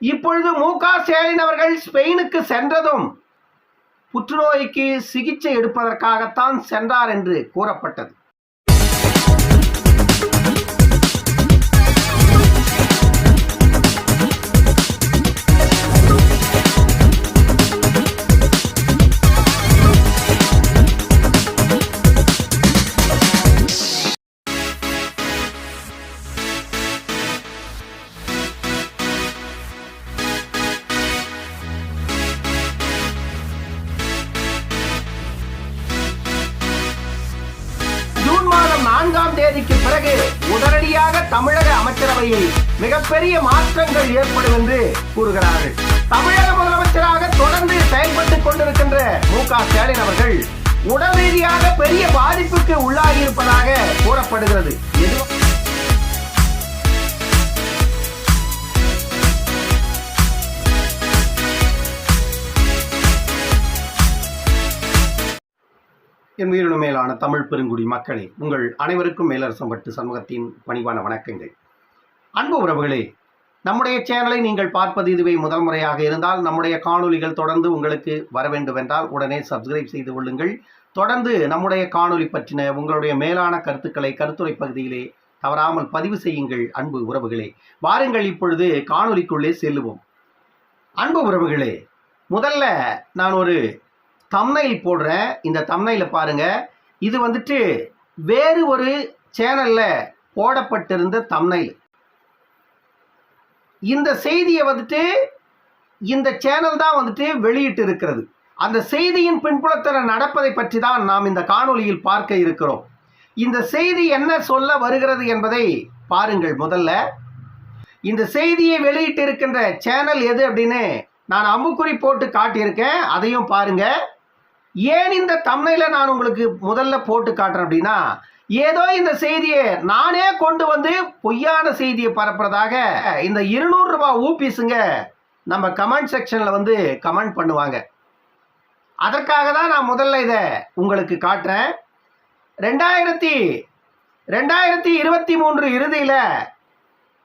இப்பொழுது மு க ஸ்டாலின் அவர்கள் ஸ்பெயினுக்கு சென்றதும் புற்றுநோய்க்கு சிகிச்சை எடுப்பதற்காகத்தான் சென்றார் என்று கூறப்பட்டது. பிறகு உடனடியாக தமிழக அமைச்சரவையில் மிகப்பெரிய மாற்றங்கள் ஏற்படும் என்று கூறுகிறார்கள். தமிழக முதலமைச்சராக தொடர்ந்து செயல்பட்டுக் கொண்டிருக்கின்ற மு க ஸ்டாலின் அவர்கள் உடல் ரீதியாக பெரிய பாதிப்புக்கு உள்ளாகி இருப்பதாக கூறப்படுகிறது என் உயிரின மேலான தமிழ் பெருங்குடி மக்களே உங்கள் அனைவருக்கும் மேலரசம் பட்டு சமூகத்தின் பணிவான வணக்கங்கள். அன்பு உறவுகளே நம்முடைய சேனலை நீங்கள் பார்ப்பது இதுவே முதல் முறையாக இருந்தால் நம்முடைய காணொளிகள் தொடர்ந்து உங்களுக்கு வர வேண்டுமென்றால் உடனே சப்ஸ்கிரைப் செய்து கொள்ளுங்கள். தொடர்ந்து நம்முடைய காணொலி பற்றின உங்களுடைய மேலான கருத்துக்களை கருத்துரை பகுதியிலே தவறாமல் பதிவு செய்யுங்கள் அன்பு உறவுகளே. வாருங்கள் இப்பொழுது காணொளிக்குள்ளே செல்லுவோம். அன்பு உறவுகளே முதல்ல நான் ஒரு தம்னையில் போடுறேன். இந்த தம்னையில் பாருங்கள் இது வந்துட்டு வேறு ஒரு சேனலில் போடப்பட்டிருந்த தம்னைல் இந்த செய்தியை வந்துட்டு இந்த சேனல் தான் வந்துட்டு வெளியிட்டு இருக்கிறது. அந்த செய்தியின் பின்புலத்தில் நடப்பதை பற்றி தான் நாம் இந்த காணொளியில் பார்க்க இருக்கிறோம். இந்த செய்தி என்ன சொல்ல வருகிறது என்பதை பாருங்கள் முதல்ல. இந்த செய்தியை வெளியிட்டு இருக்கின்ற சேனல் எது அப்படின்னு நான் அம்புக்குறி போட்டு காட்டியிருக்கேன். அதையும் பாருங்கள் ஏன் இந்த தம்னையில நான் உங்களுக்கு முதல்ல போட்டு காட்டுறேன் அப்படின்னா ஏதோ இந்த செய்தியை நானே கொண்டு வந்து பொய்யான செய்தியை பரப்புறதாக இந்த இருநூறு ரூபாய் ஊபிஸுங்க நம்ம கமெண்ட் செக்ஷன்ல வந்து கமெண்ட் பண்ணுவாங்க. அதற்காக தான் நான் முதல்ல இதை உங்களுக்கு காட்டுறேன். ரெண்டாயிரத்தி ரெண்டாயிரத்தி இருபத்தி மூன்று இறுதியில்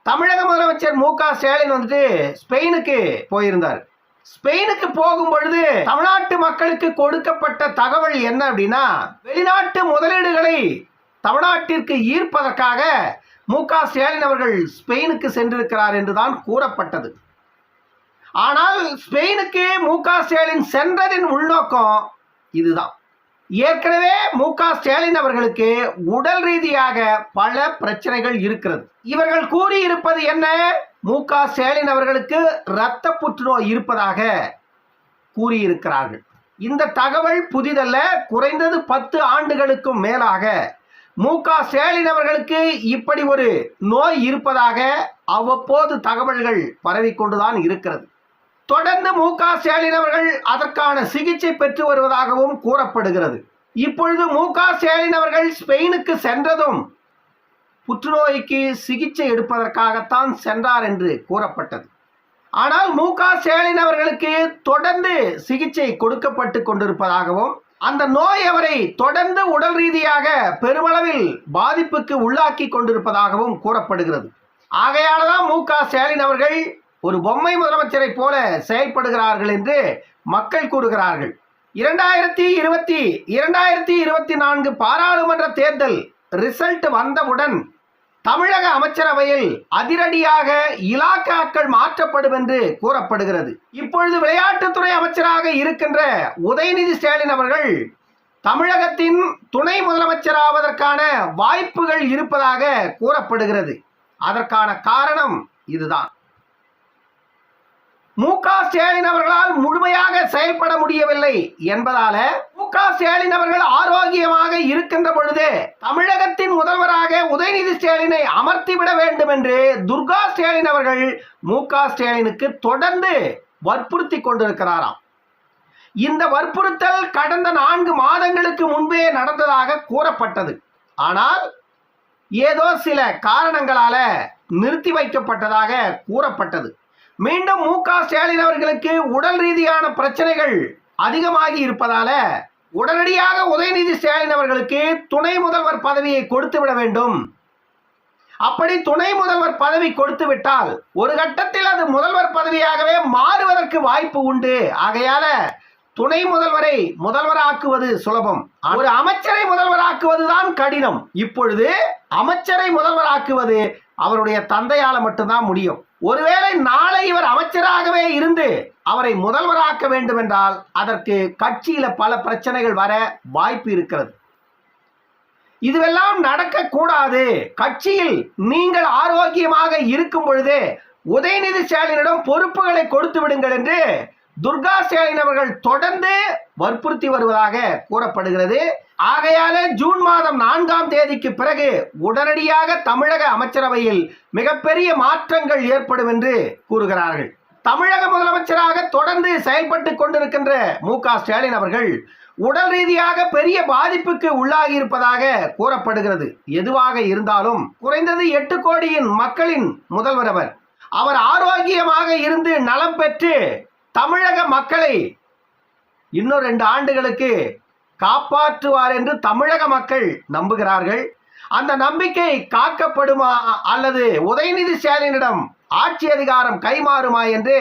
தமிழக முதலமைச்சர் மு க ஸ்டாலின் வந்துட்டு ஸ்பெயினுக்கு போயிருந்தார். ஸ்பெயினுக்கு போகும் பொழுது தமிழ்நாட்டு மக்களுக்கு கொடுக்கப்பட்ட தகவல் என்ன அப்படின்னா வெளிநாட்டு முதலீடுகளை தமிழ்நாட்டிற்கு ஈர்ப்பதற்காக மு க ஸ்டாலின் அவர்கள் ஸ்பெயினுக்கு சென்றிருக்கிறார் என்றுதான் கூறப்பட்டது. ஆனால் ஸ்பெயினுக்கு மு க ஸ்டாலின் சென்றதின் உள்நோக்கம் இதுதான். ஏற்கனவே மு க ஸ்டாலின் அவர்களுக்கு உடல் ரீதியாக பல பிரச்சனைகள் இருக்கிறது. இவர்கள் கூறியிருப்பது என்ன? மு க ஸ்டாலின் அவர்களுக்கு இரத்த புற்றுநோய் இருப்பதாக கூறியிருக்கிறார்கள். இந்த தகவல் புதிதல்ல குறைந்தது பத்து ஆண்டுகளுக்கும் மேலாக மு க ஸ்டாலின் அவர்களுக்கு இப்படி ஒரு நோய் இருப்பதாக அவ்வப்போது தகவல்கள் பரவிக்கொண்டுதான் இருக்கிறது. தொடர்ந்து மு க ஸ்டாலின் அவர்கள் அதற்கான சிகிச்சை பெற்று வருவதாகவும் கூறப்படுகிறது. இப்பொழுது மு க ஸ்டாலின் அவர்கள் ஸ்பெயினுக்கு சென்றதும் புற்றுநோய்க்கு சிகிச்சை எடுப்பதற்காகத்தான் சென்றார் என்று கூறப்பட்டது. ஆனால் மு. க. ஸ்டாலின் அவர்களுக்கு தொடர்ந்து சிகிச்சை கொடுக்கப்பட்டு கொண்டிருப்பதாகவும் அந்த நோய் அவரை தொடர்ந்து உடல் ரீதியாக பெருமளவில் பாதிப்புக்கு உள்ளாக்கி கொண்டிருப்பதாகவும் கூறப்படுகிறது. ஆகையால்தான் மு. க. ஸ்டாலின் அவர்கள் ஒரு பொம்மை முதலமைச்சரை போல செயல்படுகிறார்கள் என்று மக்கள் கூறுகிறார்கள். இரண்டாயிரத்தி இருபத்தி இரண்டாயிரத்தி இருபத்தி நான்கு பாராளுமன்ற தேர்தல் ரிசல்ட் வந்தவுடன் தமிழக அமைச்சரவையில் அதிரடியாக இலாக்காக்கள் மாற்றப்படும் என்று கூறப்படுகிறது. இப்பொழுது விளையாட்டுத்துறை அமைச்சராக இருக்கின்ற உதயநிதி ஸ்டாலின் அவர்கள் தமிழகத்தின் துணை முதலமைச்சராவதற்கான வாய்ப்புகள் இருப்பதாக கூறப்படுகிறது. அதற்கான காரணம் இதுதான். மு க ஸ்டாலின் அவர்களால் முழுமையாக செயல்பட முடியவில்லை என்பதால மு க ஸ்டாலின் அவர்கள் ஆரோக்கியமாக இருக்கின்ற பொழுது தமிழகத்தின் முதல்வராக உதயநிதி ஸ்டாலினை அமர்த்திவிட வேண்டும் என்று துர்கா ஸ்டாலின் அவர்கள் மு க ஸ்டாலினுக்கு தொடர்ந்து வற்புறுத்தி கொண்டிருக்கிறாராம். இந்த வற்புறுத்தல் கடந்த நான்கு மாதங்களுக்கு முன்பே நடந்ததாக கூறப்பட்டது. ஆனால் ஏதோ சில காரணங்களால நிறுத்தி வைக்கப்பட்டதாக கூறப்பட்டது. மீண்டும் மு க ஸ்டாலின் அவர்களுக்கு உடல் ரீதியான பிரச்சனைகள் அதிகமாகி இருப்பதால உடனடியாக உதயநிதி ஸ்டாலின் அவர்களுக்கு துணை முதல்வர் பதவியை கொடுத்து விட வேண்டும். அப்படி துணை முதல்வர் பதவி கொடுத்து விட்டால் ஒரு கட்டத்தில் அது முதல்வர் பதவியாகவே மாறுவதற்கு வாய்ப்பு உண்டு. ஆகையால துணை முதல்வரை முதல்வராக்குவது சுலபம். ஒரு அமைச்சரை முதல்வராக்குவதுதான் கடினம். இப்பொழுது அமைச்சரை முதல்வராக்குவது அவருடைய தந்தையால மட்டும்தான் முடியும். ஒருவேளை நாளை இவர் அமைச்சராகவே இருந்து அவரை முதல்வராக்க வேண்டும் என்றால் அதற்கு கட்சியில பல பிரச்சனைகள் வர வாய்ப்பு இருக்கிறது. இதுவெல்லாம் நடக்கக்கூடாது. கட்சியில் நீங்கள் ஆரோக்கியமாக இருக்கும் பொழுதே உதயநிதி ஸ்டாலினிடம் பொறுப்புகளை கொடுத்து விடுங்கள் என்று துர்கா ஸ்டாலின் அவர்கள் தொடர்ந்து வற்புறுத்தி வருவதாக கூறப்படுகிறது. ஆகையால ஜூன் மாதம் நான்காம் தேதிக்கு பிறகு உடனடியாக தமிழக அமைச்சரவையில் மிகப்பெரிய மாற்றங்கள் ஏற்படும் என்று கூறுகிறார்கள். தமிழக முதலமைச்சராக தொடர்ந்து செயல்பட்டு கொண்டிருக்கின்ற மு க ஸ்டாலின் அவர்கள் உடல் ரீதியாக பெரிய பாதிப்புக்கு உள்ளாகி இருப்பதாக கூறப்படுகிறது. எதுவாக இருந்தாலும் குறைந்தது எட்டு கோடியின் மக்களின் முதல்வர் அவர். அவர் ஆரோக்கியமாக இருந்து நலம் பெற்று தமிழக மக்களை இன்னும் ரெண்டு ஆண்டுகளுக்கு காப்பாற்றுவார் என்று தமிழக மக்கள் நம்புகிறார்கள். அந்த நம்பிக்கை காக்கப்படுமா அல்லது உதயநிதி ஸ்டாலினிடம் ஆட்சி அதிகாரம் கைமாறுமா என்று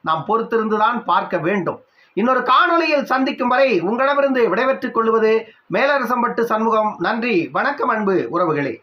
நாம் பொறுத்திருந்துதான் பார்க்க வேண்டும். இன்னொரு காணொளியில் சந்திக்கும் வரை உங்களிடமிருந்து விடைபெற்றுக் கொள்வது மேலரசம்பட்டு சண்முகம். நன்றி வணக்கம் அன்பு உறவுகளே.